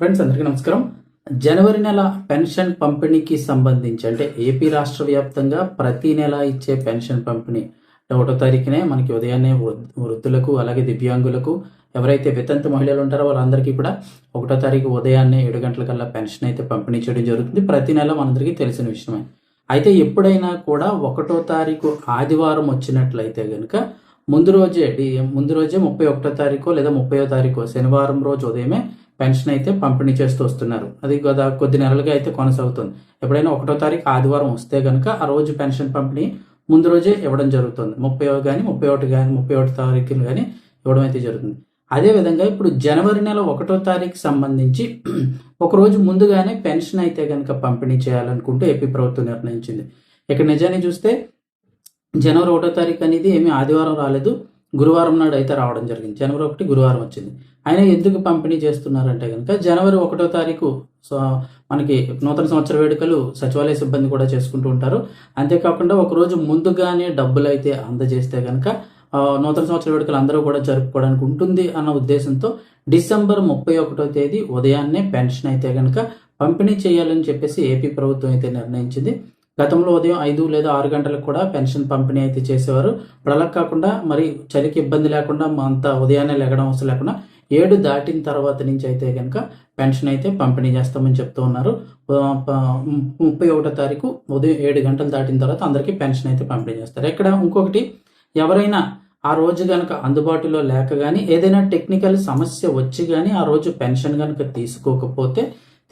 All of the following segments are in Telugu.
ఫ్రెండ్స్ అందరికీ నమస్కారం. జనవరి నెల పెన్షన్ పంపిణీకి సంబంధించి అంటే ఏపీ రాష్ట్ర వ్యాప్తంగా ప్రతి నెల ఇచ్చే పెన్షన్ పంపిణీ అంటే ఒకటో తారీఖునే మనకి ఉదయాన్నే వృ- వృద్ధులకు అలాగే దివ్యాంగులకు ఎవరైతే వితంత మహిళలు ఉంటారో వాళ్ళందరికీ కూడా ఒకటో తారీఖు ఉదయాన్నే ఏడు గంటలకల్లా పెన్షన్ అయితే పంపిణీ చేయడం జరుగుతుంది. ప్రతి నెల మనందరికీ తెలిసిన విషయమే. అయితే ఎప్పుడైనా కూడా ఒకటో తారీఖు ఆదివారం వచ్చినట్లయితే కనుక ముందు రోజే డి- ముందు రోజే ముప్పై ఒకటో తారీఖు లేదా ముప్పై తారీఖు శనివారం రోజు ఉదయమే పెన్షన్ అయితే పంపిణీ చేస్తూ వస్తున్నారు. అది గత కొద్ది నెలలుగా అయితే కొనసాగుతుంది. ఎప్పుడైనా ఒకటో తారీఖు ఆదివారం వస్తే కనుక ఆ రోజు పెన్షన్ పంపిణీ ముందు రోజే ఇవ్వడం జరుగుతుంది. ముప్పై కానీ ముప్పై ఒకటి కానీ ముప్పై ఒకటి తారీఖులు కానీ ఇవ్వడం అయితే జరుగుతుంది. అదే విధంగా ఇప్పుడు జనవరి నెల ఒకటో తారీఖు సంబంధించి ఒకరోజు ముందుగానే పెన్షన్ అయితే కనుక పంపిణీ చేయాలనుకుంటూ ఏపీ ప్రభుత్వం నిర్ణయించింది. ఇక్కడ నిజాన్ని చూస్తే జనవరి ఒకటో తారీఖు అనేది ఏమీ ఆదివారం రాలేదు. గురువారం నాడు అయితే రావడం జరిగింది. జనవరి ఒకటి గురువారం వచ్చింది. ఆయన ఎందుకు పంపిణీ చేస్తున్నారంటే కనుక జనవరి ఒకటో తారీఖు సో మనకి నూతన సంవత్సర వేడుకలు సచివాలయ సిబ్బంది కూడా చేసుకుంటూ ఉంటారు. అంతేకాకుండా ఒకరోజు ముందుగానే డబ్బులు అయితే అందజేస్తే కనుక నూతన సంవత్సర వేడుకలు అందరూ కూడా జరుపుకోవడానికి ఉంటుంది అన్న ఉద్దేశంతో డిసెంబర్ ముప్పై ఒకటో తేదీ ఉదయాన్నే పెన్షన్ అయితే కనుక పంపిణీ చేయాలని చెప్పేసి ఏపీ ప్రభుత్వం అయితే నిర్ణయించింది. గతంలో ఉదయం ఐదు లేదా ఆరు గంటలకు కూడా పెన్షన్ పంపిణీ అయితే చేసేవారు. ఇప్పుడు అలా కాకుండా మరి చలికి ఇబ్బంది లేకుండా మా ఉదయాన్నే లెగడం అవసరం లేకుండా ఏడు దాటిన తర్వాత నుంచి అయితే కనుక పెన్షన్ అయితే పంపిణీ చేస్తామని చెప్తూ ఉన్నారు. ముప్పై ఒకటో తారీఖు ఉదయం ఏడు గంటలు దాటిన తర్వాత అందరికీ పెన్షన్ అయితే పంపిణీ చేస్తారు. ఇక్కడ ఇంకొకటి ఎవరైనా ఆ రోజు కనుక అందుబాటులో లేక కానీ ఏదైనా టెక్నికల్ సమస్య వచ్చి కానీ ఆ రోజు పెన్షన్ కనుక తీసుకోకపోతే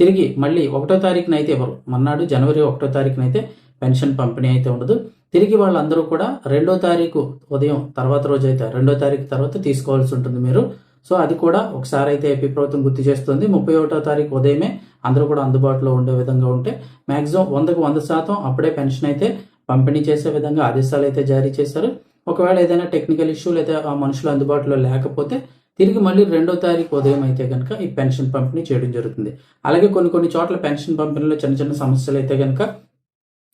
తిరిగి మళ్ళీ ఒకటో తారీఖున అయితే ఇవ్వరు మన్నాడు జనవరి ఒకటో తారీఖున అయితే పెన్షన్ పంపిణీ అయితే ఉండదు. తిరిగి వాళ్ళందరూ కూడా రెండో తారీఖు ఉదయం తర్వాత రోజు అయితే రెండో తారీఖు తర్వాత తీసుకోవాల్సి ఉంటుంది మీరు. సో అది కూడా ఒకసారి అయితే ఏపీ ప్రభుత్వం గుర్తు చేస్తుంది. ముప్పై ఒకటో తారీఖు ఉదయమే అందరూ కూడా అందుబాటులో ఉండే విధంగా ఉంటే మ్యాక్సిమం వందకు వంద శాతం అప్పుడే పెన్షన్ అయితే పంపిణీ చేసే విధంగా ఆదేశాలు అయితే జారీ చేశారు. ఒకవేళ ఏదైనా టెక్నికల్ ఇష్యూ లేదా ఆ మనుషులు అందుబాటులో లేకపోతే తిరిగి మళ్ళీ రెండో తారీఖు ఉదయం అయితే కనుక ఈ పెన్షన్ పంపిణీ చేయడం జరుగుతుంది. అలాగే కొన్ని కొన్ని చోట్ల పెన్షన్ పంపిణీలో చిన్న చిన్న సమస్యలు అయితే కనుక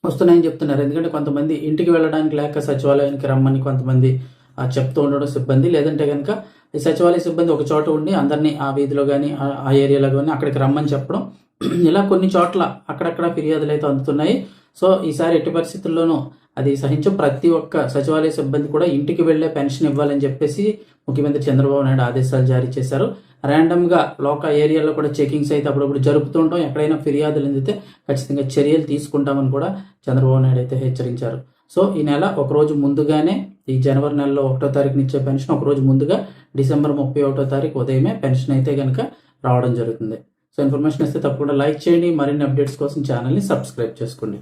వస్తున్నాయని చెప్తున్నారు. ఎందుకంటే కొంతమంది ఇంటికి వెళ్ళడానికి లేక సచివాలయానికి రమ్మని కొంతమంది చెప్తూ ఉండడం సిబ్బంది. లేదంటే కనుక ఈ సచివాలయ సిబ్బంది ఒక చోట ఉండి అందరినీ ఆ వీధిలో కానీ ఆ ఏరియాలో కానీ అక్కడికి రమ్మని చెప్పడం ఇలా కొన్ని చోట్ల అక్కడక్కడ ఫిర్యాదులు అయితే అందుతున్నాయి. సో ఈసారి ఎట్టి పరిస్థితుల్లోనూ అది సహించు ప్రతి ఒక్క సచివాలయ సిబ్బంది కూడా ఇంటికి వెళ్ళే పెన్షన్ ఇవ్వాలని చెప్పేసి ముఖ్యమంత్రి చంద్రబాబు నాయుడు ఆదేశాలు జారీ చేశారు. ర్యాండమ్గా లోక ఏరియాలో కూడా చెకింగ్స్ అయితే అప్పుడప్పుడు జరుపుతూ ఉంటాం. ఎక్కడైనా ఫిర్యాదులు అందితే ఖచ్చితంగా చర్యలు తీసుకుంటామని కూడా చంద్రబాబు నాయుడు అయితే హెచ్చరించారు. సో ఈ నెల ఒక రోజు ముందుగానే ఈ జనవరి నెలలో ఒకటో తారీఖు ఇచ్చే పెన్షన్ ఒక రోజు ముందుగా డిసెంబర్ ముప్పై ఒకటో తారీఖు ఉదయమే పెన్షన్ అయితే కనుక రావడం జరుగుతుంది. సో ఇన్ఫర్మేషన్ ఇస్తే తప్పకుండా లైక్ చేయండి. మరిన్ని అప్డేట్స్ కోసం ఛానల్ని సబ్స్క్రైబ్ చేసుకోండి.